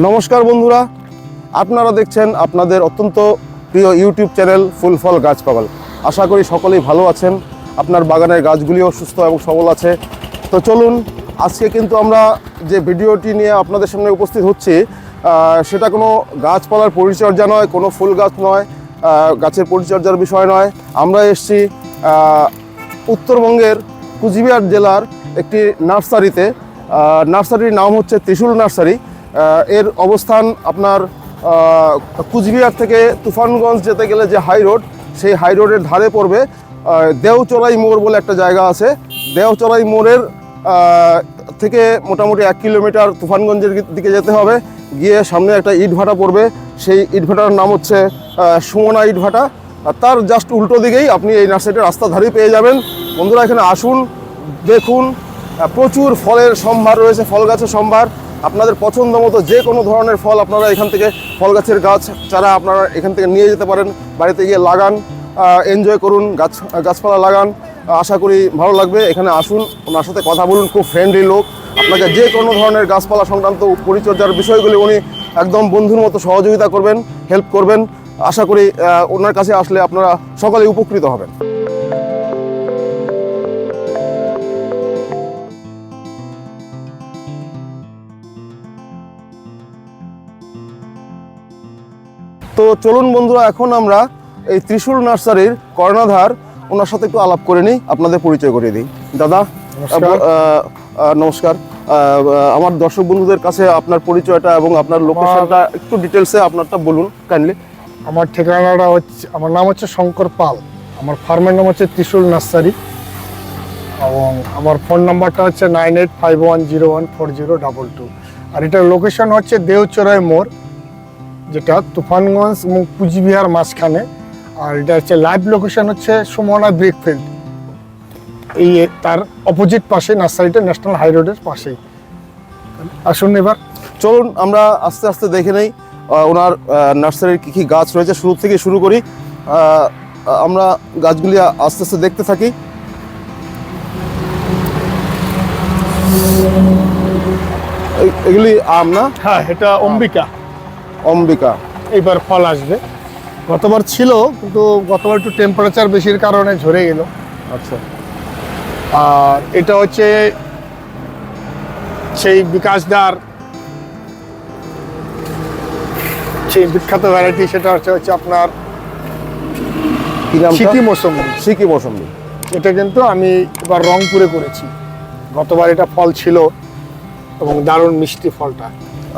নমস্কার বন্ধুরা, আপনারা দেখছেন আপনাদের অত্যন্ত প্রিয় ইউটিউব চ্যানেল ফুল ফল গাছ পাগল। আশা করি সকলেই ভালো আছেন, আপনার বাগানের গাছগুলিও সুস্থ এবং সবল আছে। তো চলুন, আজকে কিন্তু আমরা যে ভিডিওটি নিয়ে আপনাদের সামনে উপস্থিত হচ্ছি সেটা কোনো গাছপালার পরিচর্যা নয়, কোনো ফুল গাছ নয় গাছের পরিচর্যার বিষয় নয়। আমরা এসছি উত্তরবঙ্গের কুচবিহার জেলার একটি নার্সারিতে। নার্সারির নাম হচ্ছে ত্রিশূল নার্সারি। এর অবস্থান আপনার কুচবিহার থেকে তুফানগঞ্জ যেতে গেলে যে হাই রোড সেই হাই রোডের ধারে পড়বে আহ, দেওচড়াই মোড় বলে একটা জায়গা আছে। দেওচড়াই মোড়ের থেকে মোটামুটি এক কিলোমিটার তুফানগঞ্জের দিকে যেতে হবে। গিয়ে সামনে একটা ইট ভাটা পড়বে। সেই ইট ভাটার নাম হচ্ছে সুমনা ইট ভাটা আর তার জাস্ট উল্টো দিকেই আপনি এই নার্সারিটার রাস্তা ধারেই পেয়ে যাবেন। বন্ধুরা এখানে আসুন দেখুন প্রচুর ফলের সম্ভার রয়েছে ফল গাছের সম্ভার। আপনাদের পছন্দ মতো যে কোনো ধরনের ফল আপনারা এখান থেকে ফল গাছের গাছ, চারা আপনারা এখান থেকে নিয়ে যেতে পারেন। বাড়িতে গিয়ে লাগান এনজয় করুন, গাছ, গাছপালা লাগান। আশা করি ভালো লাগবে। এখানে আসুন, ওনার সাথে কথা বলুন, খুব ফ্রেন্ডলি লোক। আপনাকে যে কোনো ধরনের গাছপালা সংক্রান্ত পরিচর্যার বিষয়গুলি উনি একদম বন্ধুর মতো সহযোগিতা করবেন হেল্প করবেন। আশা করি ওনার কাছে আসলে আপনারা সকলে উপকৃত হবেন। তো চলুন বন্ধুরা এখন আমরা এই ত্রিশূল নার্সারির কর্ণাধার ওনার সাথে একটু আলাপ করে নিই আপনাদের পরিচয় করিয়ে দিই। দাদা নমস্কার। আমার দর্শক বন্ধুদের কাছে আপনার পরিচয়টা এবং আপনার লোকেশনটা একটু ডিটেলসে আপনারটা বলুন কাইন্ডলি আমার ঠিকানাটা হচ্ছে আমার নাম হচ্ছে শঙ্কর পাল। আমার ফার্মের নাম হচ্ছে ত্রিশুল নার্সারি। এবং আমার ফোন নাম্বারটা হচ্ছে nine eight five one zero one four zero double two. আর এটার লোকেশন হচ্ছে দেওচড়াই মোড়। যেটা তুফানগঞ্জ এবং কুচবিহার মাঝখানে। আর এটা হচ্ছে লাইভ লোকেশন হচ্ছে সুমনা ব্রিকফিল্ড। এই তার অপোজিট পাশে নার্সারিটা ন্যাশনাল হাই রোডের পাশেই। আসুন এবার। চলুন আমরা আস্তে আস্তে দেখে নেই ওনার নার্সারির কী কী গাছ রয়েছে। শুরু থেকে শুরু করি আমরা গাছগুলি আস্তে আস্তে দেখতে থাকি। এগুলি আম না? হ্যাঁ এটা অম্বিকা। অম্বিকা। এইবার ফল আসবে। গতবার ছিল কিন্তু গতবার একটু টেম্পারেচার বেশির কারণে ঝরে গেল। আচ্ছা। আর এটা হচ্ছে সেই বিকাশদার সেই বিখ্যাত ভ্যারাইটি সেটা হচ্ছে হচ্ছে আপনার সিকি মৌসুমি সিকি মৌসুমি এটা কিন্তু আমি এবার রংপুরে করেছি। গতবার এটা ফল ছিল এবং দারুণ মিষ্টি ফলটা।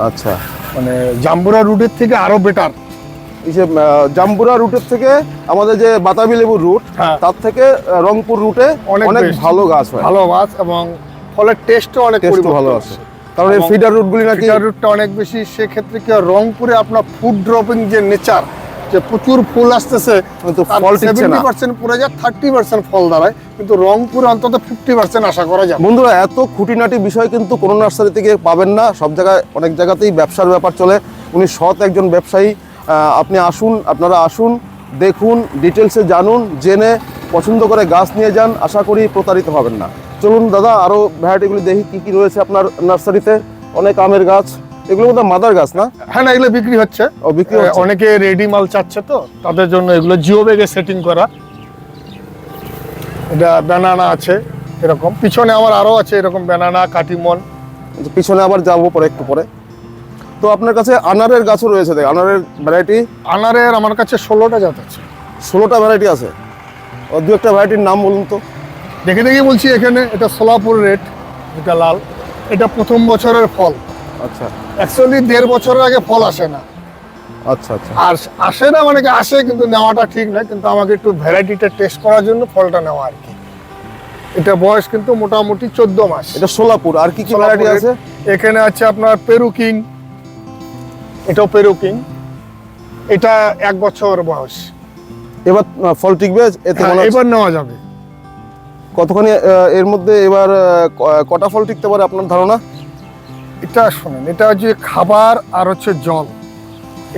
আচ্ছা। মানে জাম্বুরা রুটের থেকে আরও বেটার এই যে জাম্বুরা রুটের থেকে আমাদের যে বাতাবি লেবুর রুট হ্যাঁ। তার থেকে রংপুর রুটে অনেক ভালো গাছ হয়। ভালো গাছ এবং ফলের টেস্টও অনেক ভালো আছে। কারণ এই ফিডার রুটগুলি নাকি ফিডার রুটটা অনেক বেশি সেক্ষেত্রে কি রংপুরে আপনার ফুড ড্রপিং যে নেচার যে প্রচুর ফুল আসতেছে কিন্তু ফল টিকছে না। সেভেন্টি পার্সেন্ট পড়ে যায় থার্টি পার্সেন্ট ফল দাঁড়ায় কিন্তু রংপুরে অন্তত ফিফটি পার্সেন্ট আশা করা যায় বন্ধুরা এত খুঁটিনাটি বিষয় কিন্তু কোনো নার্সারি থেকে পাবেন না সব জায়গায় অনেক জায়গাতেই ব্যবসার ব্যাপার চলে। উনি সৎ একজন ব্যবসায়ী আপনি আসুন আপনারা আসুন দেখুন ডিটেলসে জানুন জেনে পছন্দ করে গাছ নিয়ে যান আশা করি প্রতারিত হবেন না। চলুন দাদা আরও ভ্যারাইটিগুলি দেখি কি কি রয়েছে আপনার নার্সারিতে? অনেক আমের গাছ এগুলো বোধহয় মাদার গাছ না? হ্যাঁ না এগুলো বিক্রি হচ্ছে। ও বিক্রি অনেকে রেডি মাল চাচ্ছে তো তাদের জন্য এগুলো জিও ব্যাগে সেটিং করা। এটা ব্যানানা আছে এরকম। পিছনে আমার আরও আছে এরকম ব্যানানা কাটিমন। পিছনে আবার যাব পরে একটু পরে। তো আপনার কাছে আনারের গাছও রয়েছে দেখ আনারের ভ্যারাইটি আনারের আমার কাছে ষোলোটা জাত আছে। ষোলোটা ভ্যারাইটি আছে। ও দু একটা ভ্যারাইটির নাম বলুন তো। দেখে দেখে বলছি এখানে এটা সোলাপুর রেড এটা লাল। এটা প্রথম বছরের ফল। আচ্ছা। অ্যাকচুয়ালি দেড় বছরের আগে ফল আসে না। আচ্ছা আচ্ছা। আর আসে না মানে আসে কিন্তু নেওয়াটা ঠিক না কিন্তু আমাকে একটু ভ্যারাইটিটা টেস্ট করার জন্য ফলটা নেওয়া আর কি। এটা বয়স কিন্তু মোটামুটি চোদ্দ মাস। এটা সোলাপুর আর কি কি ভ্যারাইটি আছে? এখানে আছে আপনার পেরু কিং এটাও পেরু কিং এটা এক বছর বয়স। এবার ফল টিকবে? হ্যাঁ, এবার নেওয়া যাবে। কতখানি এর মধ্যে এবার কটা ফল টিকতে পারে আপনার ধারণা? এটা শোনেন এটা হচ্ছে খাবার আর হচ্ছে জল।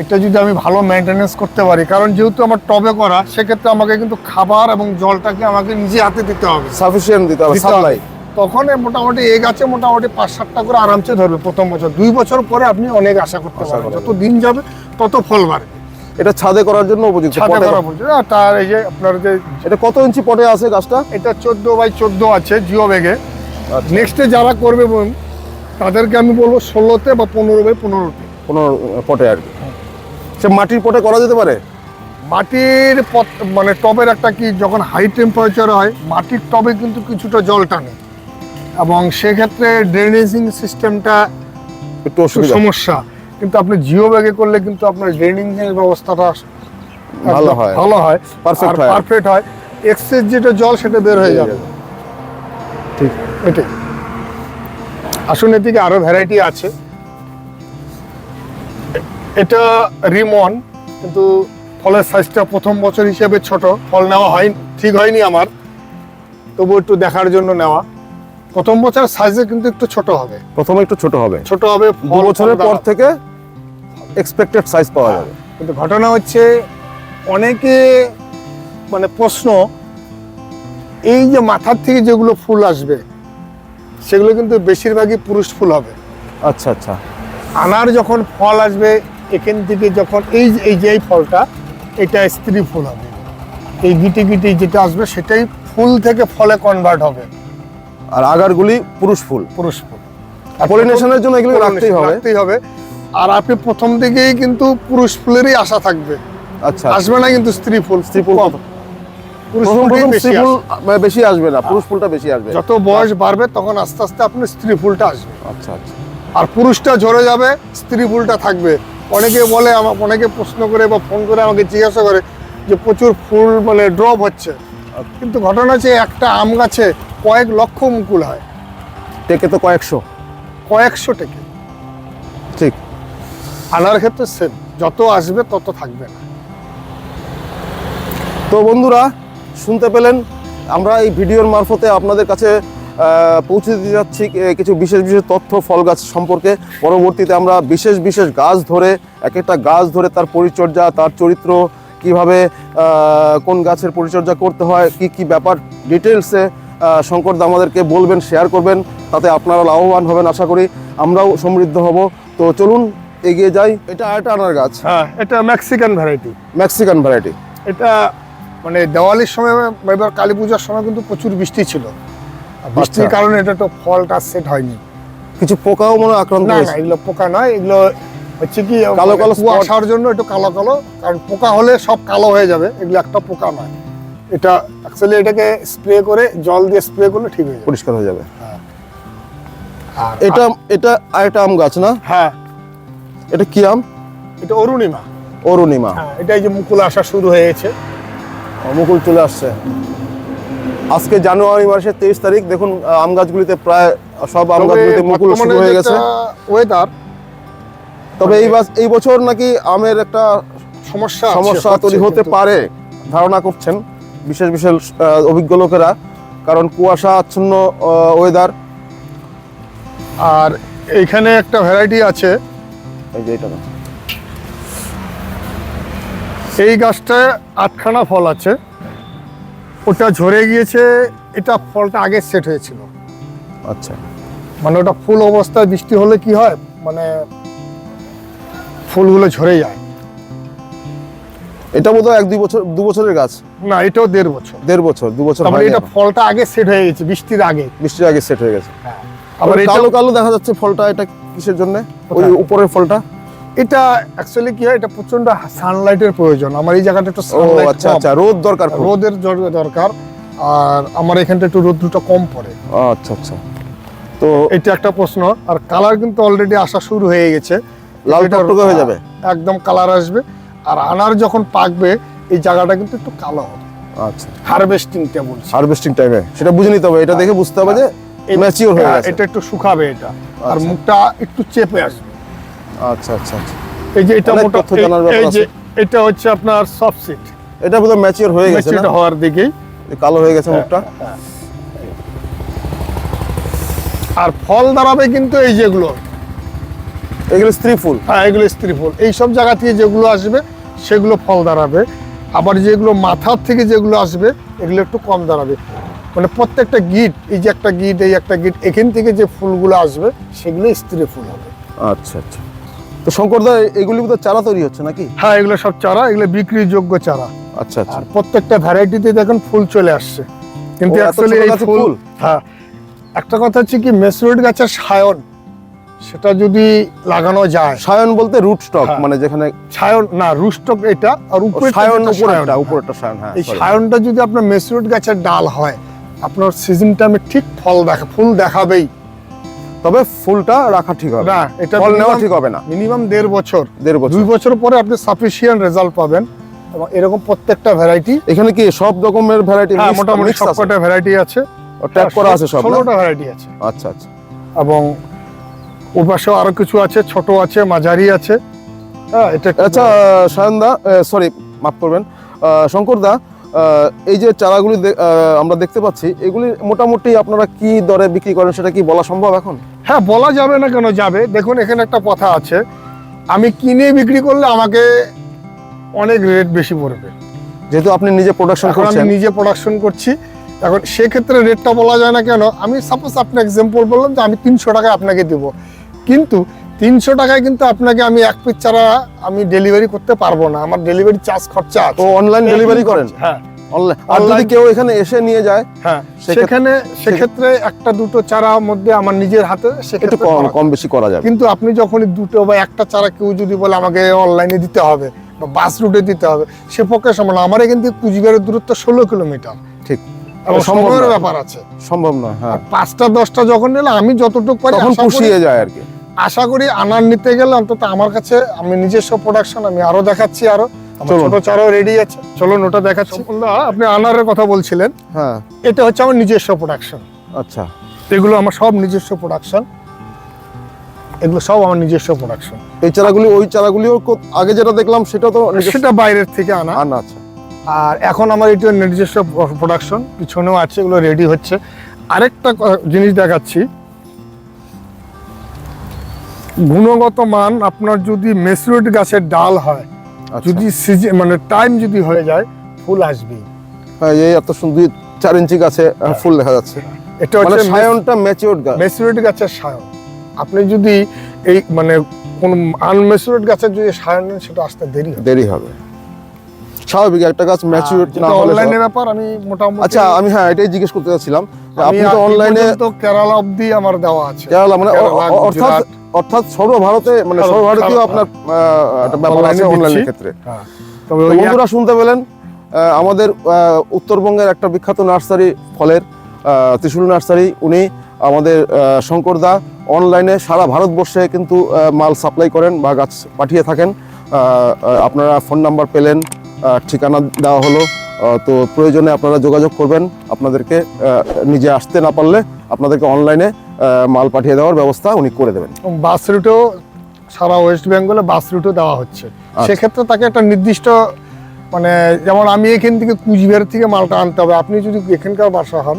এটা যদি আমি ভালো মেনটেনেন্স করতে পারি কারণ যেহেতু আমার টবে করা সেক্ষেত্রে আমাকে কিন্তু খাবার এবং জলটাকে আমাকে নিজে হাতে দিতে হবে। সাফিসিয়েন্ট দিতে হবে। সাপ্লাই তখন মোটামুটি এই গাছে মোটামুটি পাঁচ সাতটা করে আরামসে ধরবে প্রথম বছর। দুই বছর পরে আপনি অনেক আশা করতে পারবেন যত দিন যাবে তত ফল বাড়বে। এটা ছাদে করার জন্য উপযুক্ত ছাদে করা বলছে তার এই যে আপনার যে এটা কত ইঞ্চি পটে আছে গাছটা? এটা চোদ্দ বাই চোদ্দ আছে জিও ব্যাগে। আচ্ছা। নেক্সটে যারা করবে তাদেরকে আমি বলব ষোলোতে বা পনেরো বাই পনেরোতে। কোনো পটে আর কি। সে মাটির পটে করা যেতে পারে? মাটির পত- মানে টবের একটা কি যখন হাই টেম্পারেচার হয় মাটির টবে কিন্তু কিছুটা জল টানে। এবং সেক্ষেত্রে ড্রেনেজিং সিস্টেমটা একটু সমস্যা। কিন্তু আপনি জিও ব্যাগে করলে কিন্তু আপনার ড্রেনিং এর ব্যবস্থাটা ভালো হয়। ভালো হয়। Perfect হয়। পারফেক্ট হয়। এক্সেস যেটা জল সেটা বের হয়ে যাবে। ঠিক এটাই। আসুন এদিকে আরও ভ্যারাইটি আছে। এটা রিমন কিন্তু ফলের সাইজটা প্রথম বছর হিসেবে ছোট। ফল নেওয়া হয় ঠিক হয়নি আমার। তবু একটু দেখার জন্য নেওয়া। প্রথম বছর সাইজে কিন্তু একটু ছোট হবে। প্রথমে একটু ছোট হবে। ছোট হবে দু বছরের পর থেকে এক্সপেক্টেড সাইজ পাওয়া যাবে। কিন্তু ঘটনা হচ্ছে অনেকে মানে প্রশ্ন এই যে মাথার থেকে যেগুলো ফুল আসবে সেগুলো কিন্তু বেশিরভাগই পুরুষ ফুল হবে। আচ্ছা আচ্ছা। আনার যখন ফল আসবে এখান থেকে যখন এই এই যে এই ফলটা এটা স্ত্রী ফুল হবে। এই গিটি গিটি যেটা আসবে সেটাই ফুল থেকে ফলে কনভার্ট হবে। আর আগারগুলি পুরুষ ফুল? পুরুষ ফুল। পলিনেশনের জন্য এগুলো রাখতেই হবে? রাখতেই হবে। আর আপনি প্রথম থেকেই কিন্তু পুরুষ ফুলেরই আশা থাকবে। আচ্ছা। আসবে না কিন্তু স্ত্রী ফুল স্ত্রী ফুল প্রথম প্রথম স্ত্রী ফুল। মানে বেশি আসবে না পুরুষ ফুলটা বেশি আসবে। যত বয়স বাড়বে তখন আস্তে আস্তে আপনার স্ত্রী ফুলটা আসবে। আচ্ছা আচ্ছা। আর পুরুষটা ঝরে যাবে স্ত্রী ফুলটা থাকবে। অনেকে বলে আমার অনেকে প্রশ্ন করে বা ফোন করে আমাকে জিজ্ঞাসা করে যে প্রচুর ফুল মানে ড্রপ হচ্ছে। কিন্তু ঘটনা হচ্ছে একটা আম গাছে কয়েক লক্ষ মুকুল হয়। টেকে তো কয়েকশো। কয়েকশো থেকে ঠিক। আনার ক্ষেত্রে সেম যত আসবে তত থাকবে না। তো বন্ধুরা শুনতে পেলেন। আমরা এই ভিডিওর মারফতে আপনাদের কাছে পৌঁছে দিতে যাচ্ছি কিছু বিশেষ বিশেষ তথ্য ফল গাছ সম্পর্কে। পরবর্তীতে আমরা বিশেষ বিশেষ গাছ ধরে এক একটা গাছ ধরে তার পরিচর্যা তার চরিত্র কীভাবে কোন গাছের পরিচর্যা করতে হয় কি কি ব্যাপার ডিটেলসে শঙ্করদা আমাদেরকে বলবেন শেয়ার করবেন। তাতে আপনারা লাভবান হবেন আশা করি। আমরাও সমৃদ্ধ হব। তো চলুন এগিয়ে যাই। এটা আরেকটা আনার গাছ। হ্যাঁ এটা মেক্সিকান ভ্যারাইটি মেক্সিকান ভ্যারাইটি এটা মানে দেওয়ালির সময় এবার কালী পূজার সময় কিন্তু প্রচুর বৃষ্টি ছিল। বৃষ্টির আচ্ছা। কারণে এটা তো ফলটা সেট হয়নি। কিছু পোকাও মনে আক্রান্ত না এগুলো পোকা নয় এগুলো হচ্ছে কি কালো কালো। আসার জন্য একটু কালো কালো। কারণ পোকা হলে সব কালো হয়ে যাবে এগুলো একটা পোকা নয়। এটা অ্যাকচুয়ালি এটাকে স্প্রে করে জল দিয়ে স্প্রে করলে ঠিক হয়ে যাবে। পরিষ্কার হয়ে যাবে। আর এটা এটা আরেকটা আম গাছ না? হ্যাঁ। এটা কি আম? এটা অরুণিমা। অরুণিমা। হ্যাঁ এটা এই যে মুকুল আসা শুরু হয়েছে। মুকুল চলে আসছে। আজকে জানুয়ারি মাসের তেইশ তারিখ দেখুন আম গাছগুলিতে প্রায় সব আম গাছগুলিতে মুকুল শুরু হয়ে গেছে। ওয়েদার তবে এই বাস এই বছর নাকি আমের একটা সমস্যা সমস্যা তৈরি হতে পারে ধারণা করছেন বিশেষ বিশেষ অভিজ্ঞ লোকেরা কারণ কুয়াশা আচ্ছন্ন ওয়েদার আর এইখানে একটা ভ্যারাইটি আছে। এই যে এটা এই গাছটায় আটখানা ফল আছে। ওটা ঝরে গিয়েছে এটা ফলটা আগে সেট হয়েছিল। আচ্ছা। মানে ওটা ফুল অবস্থায় বৃষ্টি হলে কি হয়? মানে ফুলগুলো ঝরে যায়। এটা বোধহয় এক দুই বছর দু বছরের গাছ? না এটাও দেড় বছর। দেড় বছর দু বছর তারপরে এটা ফলটা আগে সেট হয়ে গেছে বৃষ্টির আগে। বৃষ্টির আগে সেট হয়ে গেছে। আবার আবার কালো কালো দেখা যাচ্ছে ফলটা এটা কিসের জন্য? ওই উপরের ফলটা? এটা অ্যাকচুয়ালি কি হয় এটা প্রচণ্ড সানলাইটের প্রয়োজন। আমার এই জায়গাটা একটু সানলাইট আচ্ছা আচ্ছা রোদ দরকার রোদের দরকার। আর আমার এখানটা একটু রোদ্রটা কম পড়ে। আচ্ছা আচ্ছা। তো এটা একটা প্রশ্ন। আর কালার কিন্তু অলরেডি আসা শুরু হয়ে গেছে। লাল টকটকে হয়ে যাবে? একদম কালার আসবে। আর আনার যখন পাকবে এই জায়গাটা কিন্তু একটু কালো হবে। আচ্ছা। হারভেস্টিংটা বলছি হারভেস্টিং টাইমে সেটা বুঝে নিতে হবে। এটা দেখে বুঝতে হবে যে ম্যাচিওর হয়ে হ্যাঁ, গেছে। এটা একটু শুকাবে এটা। আর আচ্ছা। মুখটা একটু চেপে আসবে। আচ্ছা আচ্ছা আচ্ছা। এই যে এটা মোটা জানার ব্যাপার আছে। এটা হচ্ছে আপনার সফট সিট এটা বোধহয় ম্যাচিওর হয়ে গেছে না? হওয়ার দিকেই। কালো হয়ে গেছে মুখটা। আর ফল দাঁড়াবে কিন্তু এই যেগুলো। এগুলো স্ত্রী ফুল। হ্যাঁ এগুলো স্ত্রী ফুল। এই সব জায়গা থেকে যেগুলো আসবে সেগুলো ফল দাঁড়াবে। আবার যেগুলো মাথার থেকে যেগুলো আসবে এগুলো একটু কম দাঁড়াবে। মানে প্রত্যেকটা গিট এই যে একটা গিট এই একটা গিট এখান থেকে যে ফুলগুলো আসবে সেগুলো স্ত্রী ফুল হবে। আচ্ছা আচ্ছা। তো শঙ্করদা এগুলি তো চারা তৈরি হচ্ছে নাকি? হ্যাঁ এগুলো সব চারা এগুলো বিক্রির যোগ্য চারা। আচ্ছা আচ্ছা। আর প্রত্যেকটা ভ্যারাইটিতে দেখুন ফুল চলে আসছে। কিন্তু অ্যাকচুয়ালি এই ফুল? হ্যাঁ। একটা কথা হচ্ছে কি মেসুরেট গাছের সায়ন সেটা যদি লাগানো যায় সায়ন বলতে রুট স্টক হ্যাঁ। মানে যেখানে সায়ন না রুস্টক এটা আর উপরে সায়ন উপরেরটা উপরেরটা সায়ন হ্যাঁ এই সায়নটা যদি আপনার মেসুরেট গাছের ডাল হয় আপনার সিজন টাইমে ঠিক ফল দেখা ফুল দেখাবেই। তবে ফুলটা রাখা ঠিক হবে না। এটা ফল নেওয়া ঠিক হবে না। মিনিমাম দেড় বছর। দেড় বছর। দুই বছর পরে আপনি সাফিসিয়েন্ট রেজাল্ট পাবেন এবং এরকম প্রত্যেকটা ভ্যারাইটি এখানে কি সব রকমের ভ্যারাইটি হ্যাঁ মোটামুটি সবকটা ভ্যারাইটি আছে। ট্যাগ করা আছে সব? ষোলোটা ভ্যারাইটি আছে। আচ্ছা আচ্ছা। এবং ওর পাশেও আরও কিছু আছে ছোট আছে মাঝারি আছে। হ্যাঁ এটা আচ্ছা সায়নদা সরি মাফ করবেন। শঙ্কর দা এই যে চারাগুলি আমরা দেখতে পাচ্ছি এগুলি মোটামুটি আপনারা কি দরে বিক্রি করেন সেটা কি বলা সম্ভব এখন? হ্যাঁ বলা যাবে না কেন যাবে। দেখুন এখানে একটা কথা আছে। আমি কিনে বিক্রি করলে আমাকে অনেক রেট বেশি পড়বে। যেহেতু আপনি নিজে প্রোডাকশন এখন আমি নিজে প্রোডাকশন করছি। এখন সেক্ষেত্রে রেটটা বলা যায় না কেন? আমি সাপোজ আপনি এক্সাম্পল বললাম যে আমি তিনশো টাকায় আপনাকে দেব। কিন্তু তিনশো টাকায় কিন্তু আপনাকে আমি এক পিস চারা আমি ডেলিভারি করতে পারব না। আমার ডেলিভারি চার্জ খরচা আছে। তো অনলাইন ডেলিভারি করেন? হ্যাঁ। আর যদি কেউ এখানে এসে নিয়ে যায় হ্যাঁ সেখানে সেক্ষেত্রে একটা দুটো চারা মধ্যে আমার নিজের হাতে সেক্ষেত্রে কম কম বেশি করা যাবে। কিন্তু আপনি যখনই দুটো বা একটা চারা কেউ যদি বলে আমাকে অনলাইনে দিতে হবে বা বাস রুটে দিতে হবে সে পক্ষে সম্ভব না। আমার এখান থেকে কুচবিহারের দূরত্ব ষোলো কিলোমিটার। ঠিক। সময়ের ব্যাপার আছে। সম্ভব নয় হ্যাঁ। পাঁচটা দশটা যখন নিলে আমি যতটুকু পারি তখন পুষিয়ে যায় আর কি। আশা করি আনার নিতে গেলে অন্তত আমার কাছে আমি নিজস্ব প্রোডাকশন আমি আরও দেখাচ্ছি আরও। ছোট চারাও রেডি আছে। চলুন ওটা দেখাচ্ছি। আপনি আনারের কথা বলছিলেন। হ্যাঁ। এটা হচ্ছে আমার নিজস্ব প্রোডাকশন আচ্ছা। এগুলো আমার সব নিজস্ব প্রোডাকশন এগুলো সব আমার নিজস্ব প্রোডাকশন এই চারাগুলি ওই চারাগুলিও আগে যেটা দেখলাম সেটা তো সেটা বাইরের থেকে আনা। আনা আচ্ছা। আর এখন আমার এটা নিজস্ব প্রোডাকশন পিছনেও আছে এগুলো রেডি হচ্ছে। আরেকটা জিনিস দেখাচ্ছি। গুণগত মান আপনার যদি মেসুরেট গাছের ডাল হয়। যদি সিজন মানে টাইম যদি হয়ে যায় ফুল আসবে হ্যাঁ, এই এত সুন্দর চার ইঞ্চি গাছে ফুল দেখা যাচ্ছে। এটা মানে হচ্ছে সায়নটা ম্যাচিওর গাছ। মেসুরেট গাছের সায়ন। আপনি যদি এই মানে কোন আনম্যাচিওরড গাছের যদি সায়ন সেটা আসতে দেরি দেরি হবে। স্বাভাবিক একটা গাছ ম্যাচিওর না হলে অনলাইনের ব্যাপার আমি মোটামুটি আচ্ছা আমি হ্যাঁ এটাই জিজ্ঞেস করতে চাচ্ছিলাম। আপনি তো অনলাইনে পর্যন্ত কেরালা অবধি আমার দেওয়া আছে। কেরালা মানে অর্থাৎ অর্থাৎ সর্বভারতে মানে সর্বভারতীয় আপনার ব্যাপার আছে অনলাইনের ক্ষেত্রে। হ্যাঁ তবে বন্ধুরা শুনতে পেলেন আমাদের উত্তরবঙ্গের একটা বিখ্যাত নার্সারি ফলের ত্রিশূল নার্সারি। উনি আমাদের আহ, শঙ্কর দা অনলাইনে সারা ভারতবর্ষে কিন্তু মাল সাপ্লাই করেন বা গাছ পাঠিয়ে থাকেন। আপনারা ফোন নাম্বার পেলেন ঠিকানা দেওয়া হলো। তো প্রয়োজনে আপনারা যোগাযোগ করবেন। আপনাদেরকে নিজে আসতে না পারলে আপনাদেরকে অনলাইনে মাল পাঠিয়ে দেওয়ার ব্যবস্থা উনি করে দেবেন। বাস রুটেও সারা ওয়েস্ট বেঙ্গলে বাস রুটও দেওয়া হচ্ছে। সেক্ষেত্রে তাকে একটা নির্দিষ্ট মানে যেমন আমি এখান থেকে কুচবিহার থেকে মালটা আনতে হবে। আপনি যদি এখানকার বাসা হন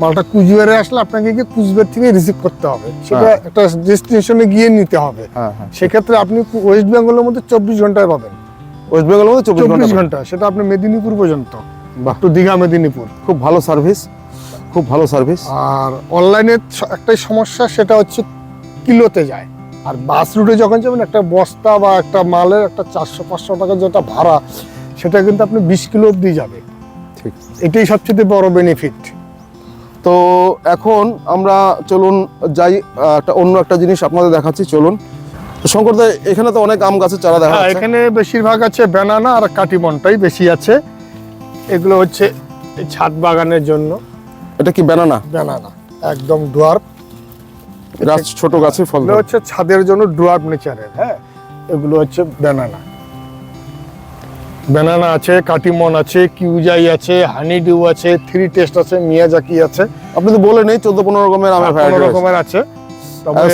মালটা কুচবিহারে আসলে আপনাকে গিয়ে কুচবিহার থেকে রিসিভ করতে হবে। সেটা হ্যাঁ। একটা ডেস্টিনেশনে গিয়ে নিতে হবে। হ্যাঁ হ্যাঁ। সেক্ষেত্রে আপনি ওয়েস্ট বেঙ্গলের মধ্যে চব্বিশ ঘন্টায় পাবেন। ওয়েস্ট বেঙ্গলের মধ্যে চব্বিশ ঘণ্টা সেটা আপনি মেদিনীপুর পর্যন্ত। বাহ। তো দীঘা মেদিনীপুর। খুব ভালো সার্ভিস খুব ভালো সার্ভিস আর অনলাইনে একটাই সমস্যা সেটা হচ্ছে কিলোতে যায়। আর বাস রুটে যখন যাবেন একটা বস্তা বা একটা মালের একটা চারশো পাঁচশো টাকা যেটা ভাড়া সেটা কিন্তু আপনি বিশ কিলো অব্দি যাবে। ঠিক। এটাই সবচেয়ে বড় বেনিফিট তো এখন আমরা চলুন যাই একটা অন্য একটা জিনিস আপনাদের দেখাচ্ছি চলুন। শঙ্কর দা এখানে তো অনেক আম গাছের চারা দেখা হ্যাঁ যাচ্ছে। এখানে বেশিরভাগ আছে ব্যানানা আর কাটিমনটাই বেশি আছে। এগুলো হচ্ছে ছাদ বাগানের জন্য। এটা কি ব্যানানা? ব্যানানা একদম ডুয়ার্প গাছ ছোট গাছের ফল এগুলো হচ্ছে ছাদের জন্য ডুয়ার্প নেচারের হ্যাঁ। এগুলো হচ্ছে ব্যানানা। ব্যানানা আছে কাটিমন আছে কিউজাই আছে হানি ডিউ আছে থ্রি টেস্ট আছে মিয়াজাকি আছে। আপনি তো বলে নেই চোদ্দ পনেরো রকমের আমের রকমের আছে।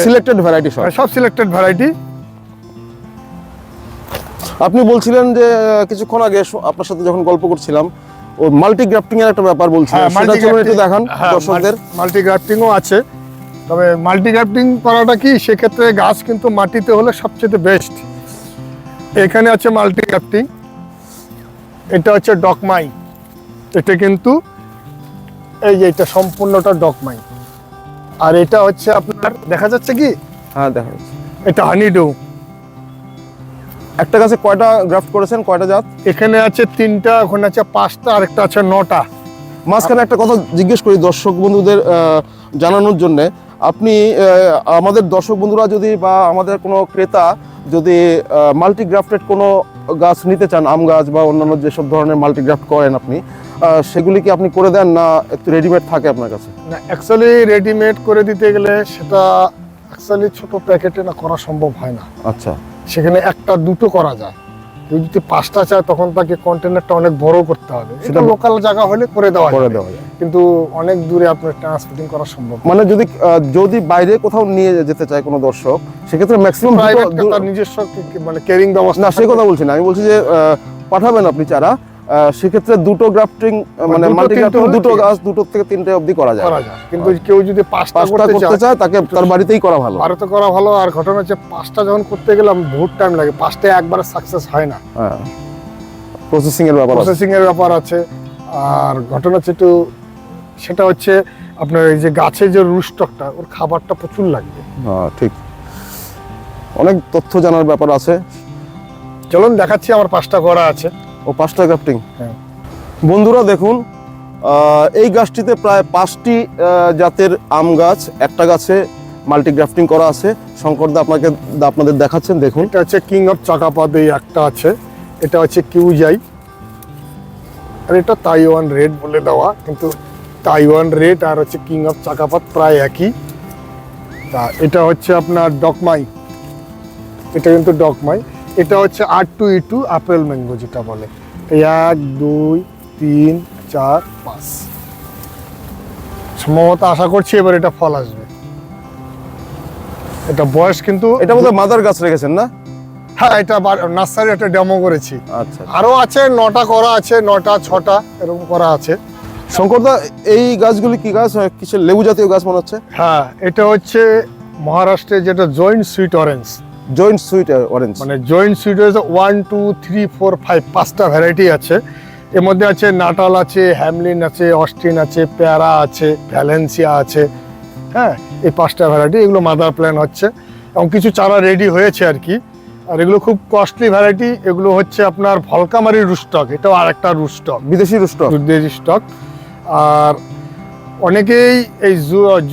সিলেক্টেড ভ্যারাইটি সব সব সিলেক্টেড ভ্যারাইটি আপনি বলছিলেন যে কিছুক্ষণ আগে আপনার সাথে যখন গল্প করছিলাম ও মাল্টি গ্রাফটিং এর একটা ব্যাপার বলছিলেন সেটা চলুন একটু দেখান দর্শকদের। মাল্টি গ্রাফটিংও আছে। তবে মাল্টি গ্রাফটিং করাটা কি সেক্ষেত্রে গাছ কিন্তু মাটিতে হলে সবচেয়ে বেস্ট এখানে আছে মাল্টি গ্রাফটিং এটা হচ্ছে ডকমাই। এটা কিন্তু এই যে এটা সম্পূর্ণটা ডকমাই। আর এটা হচ্ছে আপনার দেখা যাচ্ছে কি? হ্যাঁ দেখা যাচ্ছে। এটা হানিডু একটা গাছে কয়টা গ্রাফট করেছেন কয়টা জাত? এখানে আছে তিনটা ওখানে আছে পাঁচটা আর একটা আছে নটা। মাঝখানে একটা কথা জিজ্ঞেস করি দর্শক বন্ধুদের জানানোর জন্য। আপনি আমাদের দর্শক বন্ধুরা যদি বা আমাদের কোনো ক্রেতা যদি মাল্টিগ্রাফটেড কোনো গাছ নিতে চান আম গাছ বা অন্যান্য যেসব ধরনের মাল্টিগ্রাফট করেন আপনি সেগুলি কি আপনি করে দেন না একটু রেডিমেড থাকে আপনার কাছে? না অ্যাকচুয়ালি রেডিমেড করে দিতে গেলে সেটা অ্যাকচুয়ালি ছোট প্যাকেটে না করা সম্ভব হয় না। আচ্ছা। সেখানে একটা দুটো করা যায়। কেউ যদি পাঁচটা চায় তখন তাকে কন্টেনারটা অনেক বড় করতে হবে। সেটা লোকাল জায়গা হলে করে দেওয়া করে দেওয়া যায় কিন্তু অনেক দূরে আপনার ট্রান্সপোর্টিং করা সম্ভব মানে যদি যদি বাইরে কোথাও নিয়ে যেতে চায় কোনো দর্শক সেক্ষেত্রে ম্যাক্সিমাম নিজস্ব মানে কেরিং ব্যবস্থা না সেই কথা বলছি না। আমি বলছি যে পাঠাবেন আপনি চারা। সেক্ষেত্রে দুটো গ্রাফটিং মানে দুটো, মাল্টি তিনটে হলে দুটো গাছ দুটো থেকে তিনটে অবধি করা যায়। করা যায়। কিন্তু কেউ যদি পাঁচটা করতে চায় তাকে তার বাড়িতেই করা ভালো। ভারতে করা ভালো আর ঘটনা হচ্ছে পাঁচটা যখন করতে গেলাম বহুত টাইম লাগে। পাঁচটা একবারে সাকসেস হয় না। হ্যাঁ। প্রসেসিং এর ব্যাপার প্রসেসিং এর ব্যাপার আছে। আর ঘটনা হচ্ছে একটু সেটা হচ্ছে আপনার এই যে গাছের যে রুস্টকটা ওর খাবারটা প্রচুর লাগবে হ্যাঁ ঠিক। অনেক তথ্য জানার ব্যাপার আছে। চলুন দেখাচ্ছি আমার পাঁচটা করা আছে। ও পাঁচটা গ্রাফটিং হ্যাঁ। বন্ধুরা দেখুন এই গাছটিতে প্রায় পাঁচটি জাতের আম গাছ একটা গাছে মাল্টি গ্রাফটিং করা আছে। শঙ্করদা আপনাকে আপনাদের দেখাচ্ছেন দেখুন। এটা হচ্ছে কিং অফ চাকাপাত এই একটা আছে এটা হচ্ছে কিউজাই। আর এটা তাইওয়ান রেড বলে দেওয়া কিন্তু তাইওয়ান রেড আর হচ্ছে কিং অফ চাকাপাত প্রায় একই। তা এটা হচ্ছে আপনার ডকমাই। এটা কিন্তু ডকমাই। এটা হচ্ছে R two E two apple mango যেটা বলে। এক দুই তিন চার পাঁচ। সম্ভবত আশা করছি এবার এটা ফল আসবে। এটা বয়স কিন্তু এটা বোধহয় মাদার গাছ রেখেছেন না? হ্যাঁ এটা নার্সারি একটা ডেমো করেছি। আচ্ছা। আরও আছে নটা করা আছে নটা ছটা এরকম করা আছে। শঙ্করদা এই গাছগুলি কি গাছ? কিসের লেবু জাতীয় গাছ মনে হচ্ছে? হ্যাঁ এটা হচ্ছে মহারাষ্ট্রে যেটা joint sweet orange joint sweet orange মানে joint sweet orange one two three four five পাঁচটা ভ্যারাইটি আছে। এর মধ্যে আছে নাটাল আছে হ্যামলিন আছে অস্টিন আছে পেয়ারা আছে ভ্যালেন্সিয়া আছে। হ্যাঁ এই পাঁচটা ভ্যারাইটি এগুলো মাদার প্ল্যান হচ্ছে। এবং কিছু চারা রেডি হয়েছে আর কি। আর এগুলো খুব কস্টলি ভ্যারাইটি এগুলো হচ্ছে আপনার ভলকামারি রুস্টক এটাও আর একটা রুস্টক বিদেশি রুস্টক দুধের স্টক আর অনেকেই এই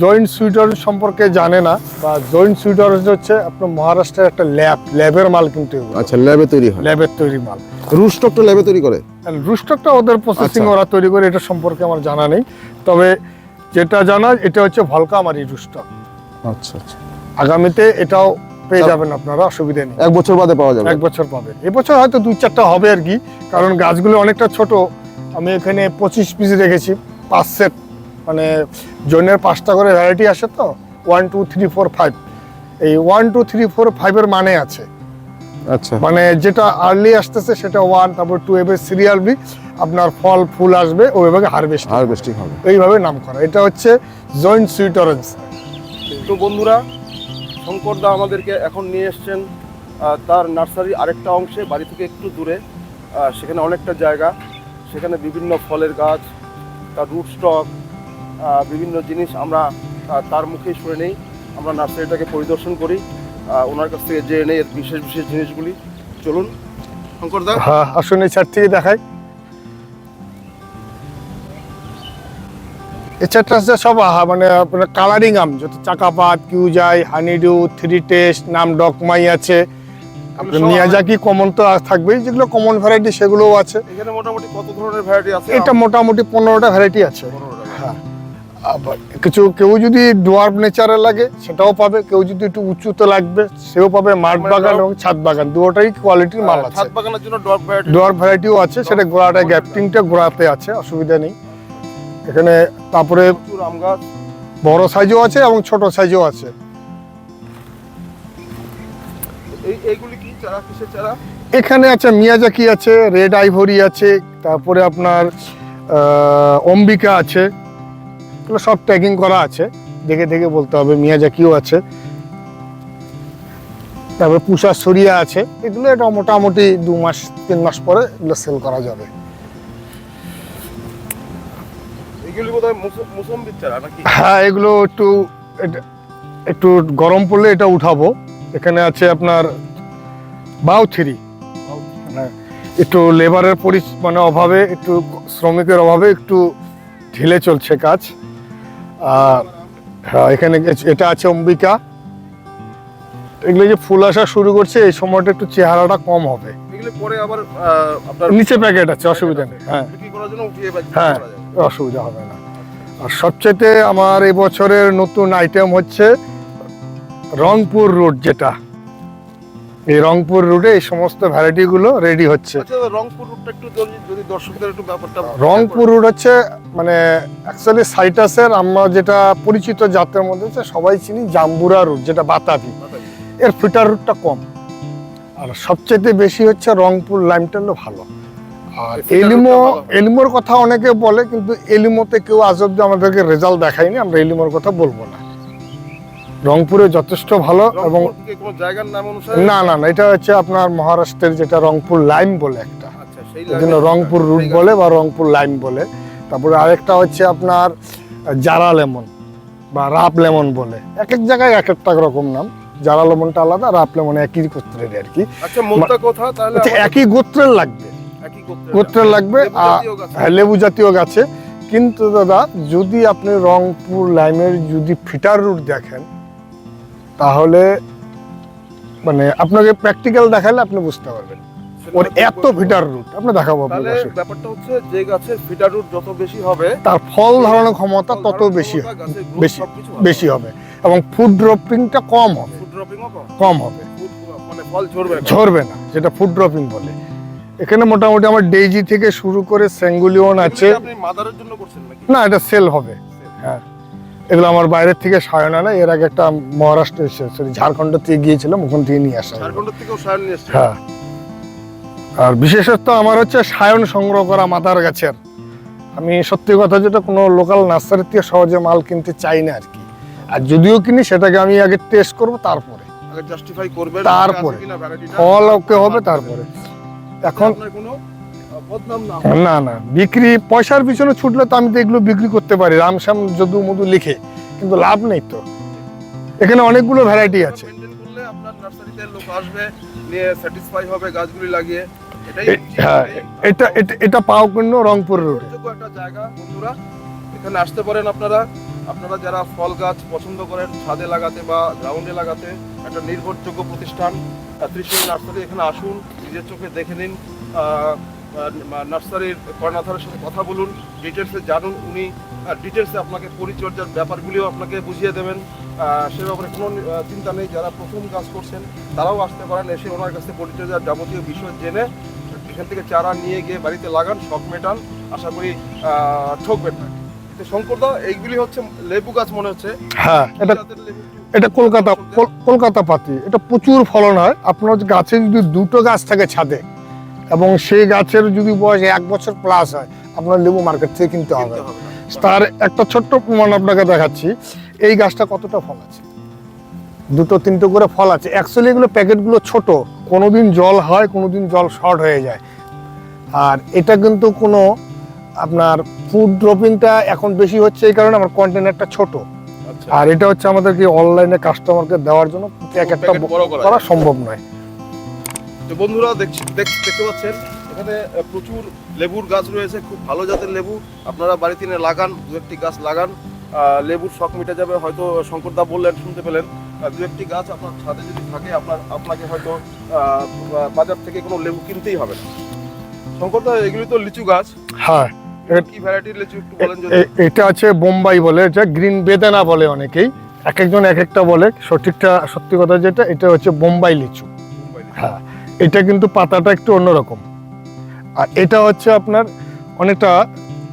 জয়েন্ট সুইটার সম্পর্কে জানে না বা জয়েন্ট সুইটার হচ্ছে আপনার মহারাষ্ট্রের একটা ল্যাব ল্যাবের মাল কিন্তু আচ্ছা ল্যাবে তৈরি হয়। ল্যাবের তৈরি মাল। রুস্টকটা ল্যাবে তৈরি করে? রুস্টকটা ওদের প্রসেসিং আচ্ছা। ওরা তৈরি করে এটা সম্পর্কে আমার জানা নেই। তবে যেটা জানা এটা হচ্ছে ভলকামারি রুস্টক আচ্ছা আচ্ছা। আগামীতে এটাও পেয়ে যাবেন আপনারা অসুবিধা নেই। এক বছর বাদে পাওয়া যাবে। এক বছর পাবে। এবছর হয়তো দুই চারটা হবে আর কি কারণ গাছগুলো অনেকটা ছোট। আমি এখানে পঁচিশ পিস রেখেছি পাঁচ সেট মানে জনের পাঁচটা করে ভ্যারাইটি আসে তো? One two three four five এই ওয়ান টু থ্রি ফোর ফাইভের মানে আছে। আচ্ছা। মানে যেটা আর্লি আসতেছে সেটা ওয়ান তারপর টু এবার সিরিয়াল বি আপনার ফল ফুল আসবে ওইভাবে হারভেস্ট হারভেস্টিং হবে। এইভাবে নাম করা এটা হচ্ছে জয়েন্ট সুইট অরেঞ্জ তো বন্ধুরা শঙ্করদা আমাদেরকে এখন নিয়ে এসছেন তার নার্সারি আরেকটা অংশে বাড়ি থেকে একটু দূরে সেখানে অনেকটা জায়গা সেখানে বিভিন্ন ফলের গাছ তার রুট স্টক বিভিন্ন জিনিস আমরা তার মুখেই শুনে নেই। আমরা নার্সারিটাকে পরিদর্শন করি। ওনার কাছ থেকে জেনে নেই এর বিশেষ বিশেষ জিনিসগুলি। চলুন শঙ্করদা হ্যাঁ আসুন এই ছাদ থেকে দেখাই এছাড়া আছে সব মানে আপনার কালারিং আম যত চাকাপাত কিউজাই হানিডু থ্রি টেস্ট নাম ডকমাই আছে। আপনার মিয়াজাকি কমন তো থাকবেই যেগুলো কমন ভ্যারাইটি সেগুলোও আছে। এখানে মোটামুটি কত ধরনের ভ্যারাইটি আছে? এটা মোটামুটি পনেরোটা ভ্যারাইটি আছে। হ্যাঁ। আবার কিছু কেউ যদি ডোয়ার্ফ নেচারে লাগে সেটাও পাবে। কেউ যদি একটু উঁচুতে লাগবে সেও পাবে মাঠ মানে বাগান এবং ছাদ বাগান। দুটোটাই কোয়ালিটির মাল আছে। ছাদ বাগানের জন্য ড্রপ ভ্যারাইটি ডোয়ার ভ্যারাইটিও আছে সেটা গোড়াটা গ্যাপটিংটা গোড়াতে আছে অসুবিধা নেই। এখানে তারপরে আম গাছ। বড় সাইজও আছে এবং ছোট সাইজও আছে। এই এইগুলি কি? চারা কিসের চারা? এখানে আছে মিয়াজাকি আছে রেড আইভরি আছে তারপরে আপনার অম্বিকা আছে। এগুলো সব ট্যাগিং করা আছে। দেখে দেখে বলতে হবে মিয়াজাকিও আছে। তারপরে পুষা সরিয়া আছে। এগুলো এটা মোটামুটি দু মাস তিন মাস পরে এগুলো সেল করা যাবে। হ্যাঁ এগুলো একটু এটা- একটু গরম পড়লে এটা উঠাবো। এখানে আছে আপনার বাউ থ্রি। হ্যাঁ একটু লেবারের পরি মানে অভাবে একটু শ্রমিকের অভাবে একটু ঢিলে চলছে কাজ। হ্যাঁ এখানে এটা আছে অম্বিকা। এগুলো যে ফুল আসা শুরু করছে এই সময়টা একটু চেহারাটা কম হবে। পরে আবার আপনার নিচে প্যাকেট আছে অসুবিধা নেই। হ্যাঁ। হ্যাঁ অসুবিধা হবে না। আর সবচেয়ে আমার এবছরের বছরের নতুন আইটেম হচ্ছে রংপুর রোড যেটা। এই রংপুর রুটে এই সমস্ত ভ্যারাইটিগুলো রেডি হচ্ছে। আচ্ছা রংপুর রুটটা একটু যদি- যদি দর্শকদের একটু ব্যাপারটা রংপুর রুট হচ্ছে মানে অ্যাকচুয়ালি সাইটাসের আমরা যেটা পরিচিত জাতের মধ্যে হচ্ছে সবাই চিনি জাম্বুরা রুট যেটা বাতাবি। এর ফিটার রুটটা কম। আর সবচেয়ে বেশি হচ্ছে রংপুর লাইমটা ভালো। আর এলিমো এলিমোর কথা অনেকে বলে কিন্তু এলিমোতে কেউ আজ অব্দি আমাদেরকে রেজাল্ট দেখায়নি আমরা এলিমোর কথা বলব না। রংপুরে যথেষ্ট ভালো এবং না না না এটা হচ্ছে আপনার মহারাষ্ট্রের যেটা রংপুর লাইম বলে একটা। আচ্ছা এই জন্য রংপুর রুট বলে বা রংপুর লাইম বলে। তারপরে আরেকটা হচ্ছে আপনার জারা লেমন বা রাপ লেমন বলে। এক এক জায়গায় এক একটা রকম নাম। জারা লেমনটা আলাদা রাপ লেমন একই গোত্রের আর কি। আচ্ছা একই গোত্রের লাগবে। গোত্রের লাগবে। হ্যাঁ, লেবু জাতীয় গাছে। কিন্তু দাদা যদি আপনি রংপুর লাইমের যদি ফিটার রুট দেখেন তাহলে মানে আপনাকে প্র্যাকটিক্যাল দেখালে আপনি বুঝতে পারবেন। ওর এত ফিটার রুট আপনি দেখাবো আপনাকে ব্যাপারটা হচ্ছে যে গাছের ফিটার রুট যত বেশি হবে তার ফল ধারণের ক্ষমতা তত বেশি বেশি বেশি হবে। এবং ফুড ড্রপিংটা কম হবে। ফুড ড্রপিংও কম। হবে। মানে ফল ঝরবে না। ঝরবে না যেটা ফুড ড্রপিং বলে। এখানে মোটামুটি আমার ডেইজি থেকে শুরু করে স্যাঙ্গুলিয়ন আছে। আপনি মাদারের জন্য করছেন নাকি? না এটা সেল হবে। হ্যাঁ। এগুলো আমার বাইরের থেকে সায়ন আনা। এর আগে একটা মহারাষ্ট্র সরি ঝাড়খণ্ড থেকে গিয়েছিলাম ওখান থেকে নিয়ে আসা ঝাড়খণ্ড থেকেও সার নিয়ে হ্যাঁ। আর বিশেষত আমার হচ্ছে সায়ন সংগ্রহ করা মাদার গাছের। আমি সত্যি কথা যেটা কোনো লোকাল নার্সারি থেকে সহজে মাল কিনতে চাই না আর কি। আর যদিও কিনি সেটাকে আমি আগে টেস্ট করব তারপরে। তারপরে। ফল ওকে হবে তারপরে। এখন না। না বিক্রি পয়সার পিছনে ছুটলে তো আমি তো এগুলো বিক্রি করতে পারি রামশ্যাম যদু মধু লিখে কিন্তু লাভ নেই তো। এখানে অনেকগুলো ভ্যারাইটি আছে। হ্যাঁ এটা এটা রংপুর রোডে। একটা জায়গা বন্ধুরা এখানে আসতে পারেন আপনারা। আপনারা যারা ফল গাছ পছন্দ করেন ছাদে লাগাতে বা গ্রাউন্ডে লাগাতে একটা নির্ভরযোগ্য প্রতিষ্ঠান আহ, ত্রিশূল নার্সারি এখানে আসুন নিজের চোখে দেখে নিন। নার্সারির কর্ণাধারের সাথে কথা বলুন ডিটেলসে জানুন উনি ডিটেলসে আপনাকে পরিচর্যার ব্যাপারগুলিও আপনাকে বুঝিয়ে দেবেন। সে ব্যাপারে কোনো চিন্তা নেই যারা প্রথম কাজ করছেন তারাও আসতে পারেন এসে ওনার কাছে পরিচর্যার যাবতীয় বিষয় জেনে এখান থেকে চারা নিয়ে গিয়ে বাড়িতে লাগান শখ মেটান আশা করি ঠকবেন না শঙ্করদা এইগুলি হচ্ছে লেবু গাছ মনে হচ্ছে। হ্যাঁ এটা? এটা কলকাতা কলকাতা পাতি। এটা প্রচুর ফলন হয়। আপনার গাছে যদি দুটো গাছ থাকে ছাদে এবং সেই গাছের যদি বয়স এক বছর প্লাস হয় আপনার লেবু মার্কেট থেকে কিনতে হবে। তার একটা ছোট্ট প্রমাণ আপনাকে দেখাচ্ছি। এই গাছটা কতটা ফল আছে? দুটো তিনটে করে ফল আছে। অ্যাকচুয়ালি এগুলো প্যাকেটগুলো ছোট। কোনোদিন জল হয় কোনোদিন জল শর্ট হয়ে যায়। আর এটা কিন্তু কোনো আপনার ফুড ড্রপিংটা এখন বেশি হচ্ছে এই কারণে আমার কন্টেনারটা ছোট। আচ্ছা। আর এটা হচ্ছে আমাদেরকে অনলাইনে কাস্টমারকে দেওয়ার জন্য। প্যাকেটটা করা সম্ভব নয়। তো বন্ধুরা দেখতে পাচ্ছেন এখানে প্রচুর লেবুর গাছ রয়েছে খুব ভালো জাতের লেবু। আপনারা বাড়িতে এনে লাগান দু একটি গাছ লাগান। লেবুর শখ মিটে যাবে হয়তো শঙ্করদা বললেন শুনতে পেলেন। দু একটি গাছ আপনার ছাদে যদি থাকে আপনার আপনাকে হয়তো বাজার থেকে কোনো লেবু কিনতেই হবে না। শঙ্করদা এগুলি তো লিচু গাছ। হ্যাঁ কি ভ্যারাইটির লিচু একটু বলেন যদি? এটা আছে বোম্বাই বলে এটা গ্রিন বেদানা বলে অনেকেই। এক একজন এক একটা বলে। সঠিকটা সত্যি কথা যেটা এটা হচ্ছে বোম্বাই লিচু। হ্যাঁ। এটা কিন্তু পাতাটা একটু অন্যরকম। আর এটা হচ্ছে আপনার অনেকটা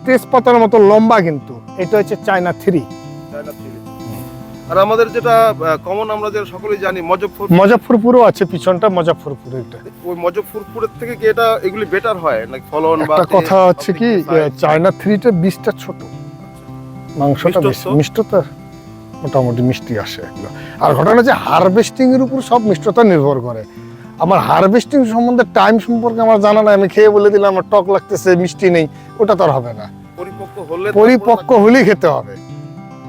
তেজপাতার মতো লম্বা কিন্তু। এটা হচ্ছে চায়না থ্রি। China three. আর আমাদের যেটা কমন আমরা যে সকলেই জানি মজফর মজাফরপুরও আছে পিছনটা মজাফরপুর এটা ওই মজফরপুরের থেকে কি এটা এগুলি বেটার হয় নাকি ফলন বা একটা কথা হচ্ছে কি? চায়না থ্রিটা বীজটা ছোট। মাংসটা বেশি। মিষ্টতা মোটামুটি মিষ্টি আসে এগুলো। আর ঘটনা যে হারভেস্টিং এর উপর সব মিষ্টতা নির্ভর করে। আমার হারভেস্টিং সম্বন্ধে টাইম সম্পর্কে আমার জানা নাই আমি খেয়ে বলে দিলাম আমার টক লাগতেছে মিষ্টি নেই ওটা তো আর হবে না। পরিপক্ক হলে পরিপক্ক হলেই খেতে হবে।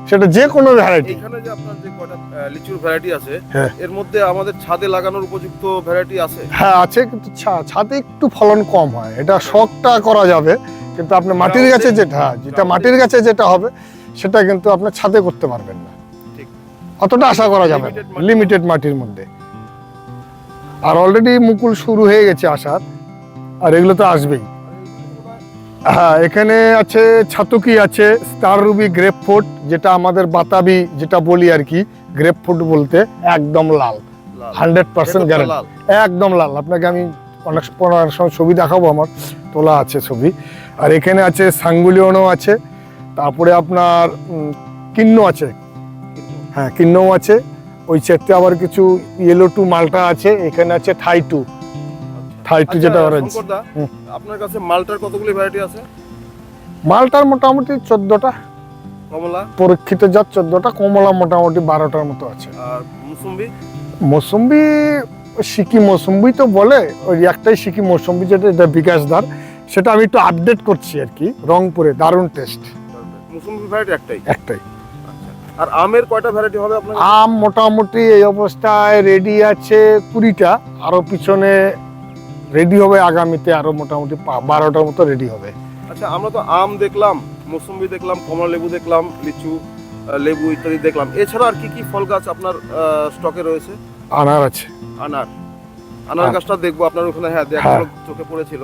সেটা যে কোনো ভ্যারাইটি এখানে যে আপনার যে কয়টা লিচুর ভ্যারাইটি আছে হ্যাঁ। এর মধ্যে আমাদের ছাদে লাগানোর উপযুক্ত ভ্যারাইটি আছে? হ্যাঁ আছে কিন্তু ছাদে একটু ফলন কম হয়। এটা শখটা করা যাবে কিন্তু আপনি মাটির গাছে যেটা যেটা মাটির গাছে যেটা হবে সেটা কিন্তু আপনি ছাদে করতে পারবেন না। ঠিক। অতটা আশা করা যাবে লিমিটেড মাটির মধ্যে। আর অলরেডি মুকুল শুরু হয়ে গেছে আসার। আর এগুলো তো আসবেই। হ্যাঁ এখানে আছে ছাতুকি আছে স্টার রুবি গ্রেপ ফুড যেটা আমাদের বাতাবি যেটা বলি আর কি গ্রেপ ফুড বলতে একদম লাল। Hundred percent guarantee. একদম লাল। আপনাকে আমি অনেক সময় ছবি দেখাবো আমার। তোলা আছে ছবি। আর এখানে আছে সাঙ্গুলিয়নও আছে। তারপরে আপনার কিন্ন আছে। হ্যাঁ কিন্নও আছে। ওই চেটতে আবার কিছু ইয়েলো টু মালটা আছে এখানে আছে থাই টু থাই টু আচ্ছা, যেটা অরেঞ্জ হুম। আপনার কাছে মালটার কতগুলি ভ্যারাইটি আছে? মালটার মোটামুটি চোদ্দোটা। কমলা? পরীক্ষিত জাত চোদ্দোটা কমলা মোটামুটি বারোটার মতো আছে। আর মুসুম্বি? মৌসুম্বি সিকি মৌসুম্বি তো বলে ওই একটাই সিকি মৌসুম্বি যেটা এটা বিকাশদার সেটা আমি একটু আপডেট করছি আর কি রংপুরে দারুণ টেস্ট মুসুম্বি ভ্যারাইটি একটাই? একটাই। আর আমের কয়টা ভ্যারাইটি হবে আপনার আম মোটামুটি এই অবস্থায় রেডি আছে কুড়িটা। আরও পিছনে রেডি হবে আগামীতে আরও মোটামুটি বারোটার মতো রেডি হবে। আচ্ছা আমরা তো আম দেখলাম মৌসুম্বি দেখলাম কমলা লেবু দেখলাম লিচু লেবু ইত্যাদি দেখলাম। এছাড়া আর কি কি ফল গাছ আপনার স্টকে রয়েছে? আনার আছে। আনার। আনার গাছটা দেখব আপনার ওখানে হ্যাঁ দেখা হ্যাঁ। চোখে পড়েছিল।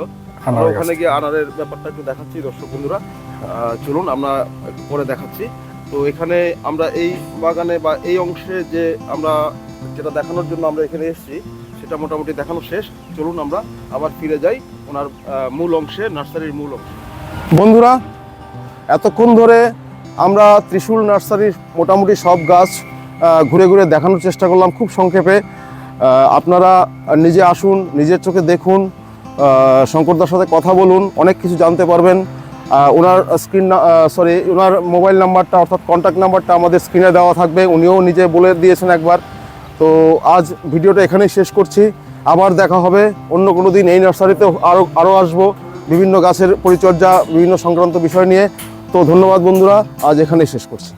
আমরা ওখানে গিয়ে আনারের ব্যাপারটা একটু দেখাচ্ছি দর্শক বন্ধুরা। চলুন আমরা একটু পরে দেখাচ্ছি। তো এখানে আমরা এই বাগানে বা এই অংশে যে আমরা যেটা দেখানোর জন্য আমরা এখানে এসেছি, সেটা মোটামুটি দেখানো শেষ। চলুন আমরা আবার ফিরে যাই ওনার মূল অংশে, নার্সারির মূল অংশে। বন্ধুরা, এতক্ষণ ধরে আমরা ত্রিশূল নার্সারির মোটামুটি সব গাছ ঘুরে ঘুরে দেখানোর চেষ্টা করলাম খুব সংক্ষেপে। আপনারা নিজে আসুন, নিজের চোখে দেখুন শঙ্করদার সাথে কথা বলুন, অনেক কিছু জানতে পারবেন। ওনার স্ক্রিন সরি ওনার মোবাইল নাম্বারটা অর্থাৎ কন্ট্যাক্ট নাম্বারটা আমাদের স্ক্রিনে দেওয়া থাকবে। উনিও নিজে বলে দিয়েছেন একবার। তো আজ ভিডিওটা এখানেই শেষ করছি। আবার দেখা হবে, অন্য কোনো দিন এই নার্সারিতে আরও আরও আসব বিভিন্ন গাছের পরিচর্যা, বিভিন্ন সংক্রান্ত বিষয় নিয়ে। তো ধন্যবাদ বন্ধুরা, আজ এখানেই শেষ করছি।